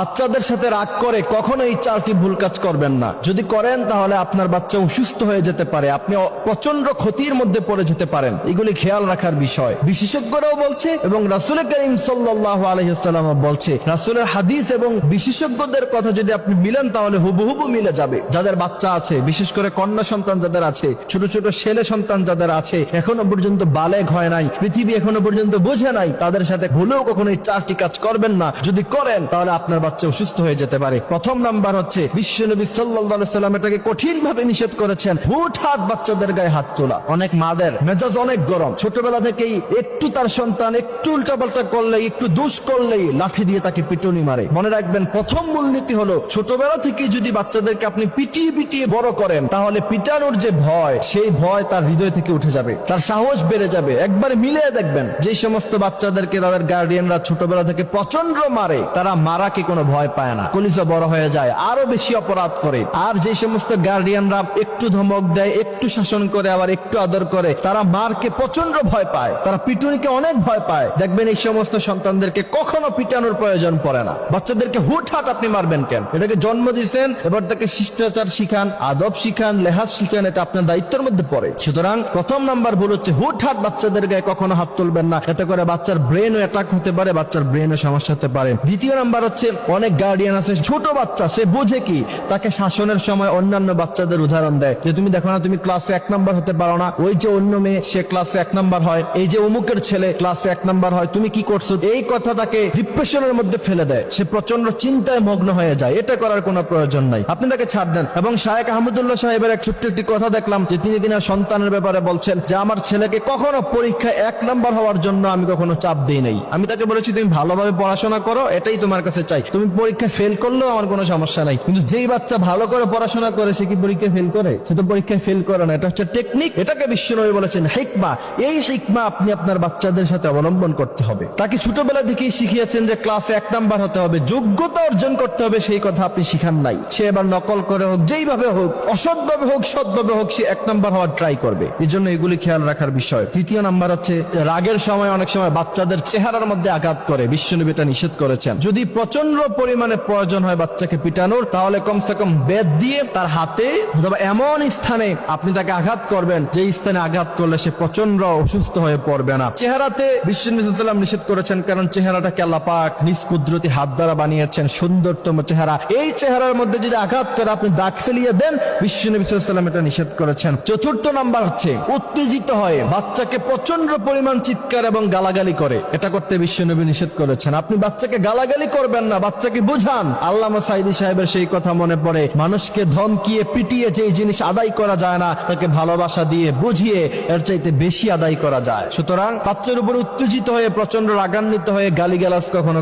বাচ্চাদের সাথে রাগ করে কখনো এই চারটি ভুল কাজ করবেন না। যদি করেন তাহলে আপনার বাচ্চা অসুস্থ হয়ে যেতে পারে। আপনি প্রচণ্ড ক্ষতির মধ্যে পড়ে যেতে পারেন। এগুলি খেয়াল রাখার বিষয়। বিশেষজ্ঞরাও বলছে এবং রাসুল করিম সাল্লাহ আলহিসাল্লাম বলছে, রাসুলের হাদিস এবং বিশেষজ্ঞদের কথা যদি আপনি মিলেন তাহলে হুবহুবু মিলে যাবে। যাদের বাচ্চা আছে, বিশেষ করে কন্যা সন্তান যাদের আছে, ছোট ছোট ছেলে সন্তান যাদের আছে, এখনও পর্যন্ত বালেগ হয় নাই, পৃথিবী এখনও পর্যন্ত বোঝে নাই, তাদের সাথে ভুলেও কখনো এই চারটি কাজ করবেন না। যদি করেন তাহলে আপনার বাচ্চা অসুস্থ হয়ে যেতে পারে। প্রথম নাম্বার হচ্ছে, বিশ্বনবী সাল্লাহ সাল্লাম এটাকে কঠিন ভাবে নিষেধ করেছেন, হুট হাট বাচ্চাদের গায়ে হাত তোলা। অনেক মাদের মেজাজ অনেক গরম। ছোটবেলা থেকেই একটু তার সন্তান একটু উল্টাপাল্টা করলে একটু দুষ করলেই লাঠি দিয়ে তাকে পিটুনি মারে। মনে রাখবেন, প্রথম মূলনীতি হলো, ছোটবেলা থেকে যদি বাচ্চাদেরকে আপনি পিটিয়ে পিটিয়ে বড় করেন, তাহলে পিটানোর যে ভয়, সেই ভয় তার হৃদয় থেকে উঠে যাবে। তার সাহস বেড়ে যাবে। একবার মিলিয়ে দেখবেন যে সমস্ত বাচ্চাদেরকে তাদের গার্ডিয়ানরা ছোটবেলা থেকে প্রচণ্ড মারে, তারা মারাকে কোনো ভয় পায় না। কলিজা বড় হয়ে যায়, আরও বেশি অপরাধ করে। আর যে সমস্ত গার্ডিয়ানরা একটু ধমক দেয়, একটু শাসন করে, আবার একটু আদর করে, তারা মারকে প্রচণ্ড ভয় পায়। তারা পিটুনিকে অনেক ভয় পায়। দেখবেন এই সমস্ত সন্তানদেরকে কখনো পিটানোর প্রয়োজন পড়ে না। বাচ্চাদেরকে হুটহাট আপনি মারবেন কেন? এটাকে জন্ম দিয়েছেন, এবার তাকে শিষ্টাচার শিখান, আদব শিখান, লেহাজ শিখান, এটা আপনার দায়িত্বের মধ্যে পড়ে। সুতরাং প্রথম নাম্বার ভুল হচ্ছে হুটহাট বাচ্চাদের গায়ে কখনো হাত তুলবেন না। এতে করে বাচ্চার ব্রেনও অ্যাটাক হতে পারে, বাচ্চার ব্রেনও সমস্যা হতে পারে। দ্বিতীয় নাম্বার হচ্ছে অনেক গার্ডিয়ান আছে, ছোট বাচ্চা, সে বুঝে কি? তাকে শাসনের সময় অন্যান্য বাচ্চাদের উদাহরণ দেয়। যে তুমি দেখো না, তুমি ক্লাসে এক নাম্বার হতে পারো না। ওই যে অন্য মেয়ে, সে ক্লাসে এক নাম্বার হয়। এই যে অমুকের ছেলে ক্লাসে এক নাম্বার হয়। তুমি কি করছ? এই কথা তাকে ডিপ্রেশনের মধ্যে ফেলে দেয়। সে প্রচণ্ড চিন্তায় মগ্ন হয়ে যায়। এটা করার কোনো প্রয়োজন নাই। আপনি তাকে ছাড় দেন। এবং শায়েক আহমদুল্লাহ সাহেবের এক ছোট্ট একটি কথা দেখলাম, যে তিনি দিনের সন্তানের ব্যাপারে বলছেন যে, আমার ছেলেকে কখনো পরীক্ষায় এক নাম্বার হওয়ার জন্য আমি কখনো চাপ দিই নাই। আমি তাকে বলেছি, তুমি ভালোভাবে পড়াশোনা করো, এটাই তোমার কাছে চাই। তুমি পরীক্ষায় ফেল করলেও আমার কোনো সমস্যা নাই। কিন্তু যেই বাচ্চা ভালো করে পড়াশোনা করে, সে কি পরীক্ষায় ফেল করে? সে তো পরীক্ষায় ফেল করে না। এটা হচ্ছে টেকনিক এটাকে বিশ্বনবী বলেছেন হিকমা এই হিকমা আপনি আপনার বাচ্চাদের সাথে অবলম্বন করতে হবে। তাকে ছোটবেলা থেকেই শিখিয়েছেন যে ক্লাসে এক নাম্বার হতে হবে। যোগ্যতা অর্জন করতে হবে, সেই কথা আপনি শিখান নাই। সে এবার নকল করে হোক, যেইভাবে হোক, অসৎভাবে হোক, সৎভাবে হোক, সে এক নাম্বার হওয়ার ট্রাই করবে। এই জন্য এগুলি খেয়াল রাখার বিষয়। তৃতীয় নাম্বার হচ্ছে, রাগের সময় অনেক সময় বাচ্চাদের চেহারার মধ্যে আঘাত করে। বিশ্বনবী এটা নিষেধ করেছেন। যদি প্রচণ্ড পরিমাণে প্রয়োজন হয় বাচ্চাকে পিটানোর, তাহলে কমসে কম বেদ দিয়ে তার হাতে অথবা এমন স্থানে আপনি তাকে আঘাত করবেন, যে স্থানে আঘাত করলে সে প্রচণ্ড অসুস্থ হয়ে পড়বে না। চেহারাতে বিশ্বনবীলাম নিষেধ করেছেন, কারণ চেহারাটাকে আল্লাহ পাক নিজ কুদরতি হাত দ্বারা বানিয়েছেন, সুন্দরতম চেহারা। এই চেহারার মধ্যে যদি আঘাত করে আপনি দাগ ফেলিয়ে দেন বিশ্বনবী সাল্লাম এটা নিষেধ করেছেন। চতুর্থ নাম্বার হচ্ছে, উত্তেজিত হয়ে বাচ্চাকে প্রচণ্ড পরিমাণ চিৎকার এবং গালাগালি করে। এটা করতে বিশ্বনবী নিষেধ করেছেন। আপনি বাচ্চাকে গালাগালি করবেন না বাচ্চাকে বুঝান। আল্লামা সাইদি সাহেবের সেই কথা মনে পড়ে। মানুষকে ধমকিয়ে, পিটিয়ে যেই জিনিস আদায় করা যায় না, তাকে ভালোবাসা দিয়ে বুঝিয়ে এর চাইতে বেশি আদায় করা যায়। সুতরাং বাচ্চার উপর উত্তেজিত হয়ে প্রচণ্ড রাগান্বিত হয়ে গালিগালাজ কখনো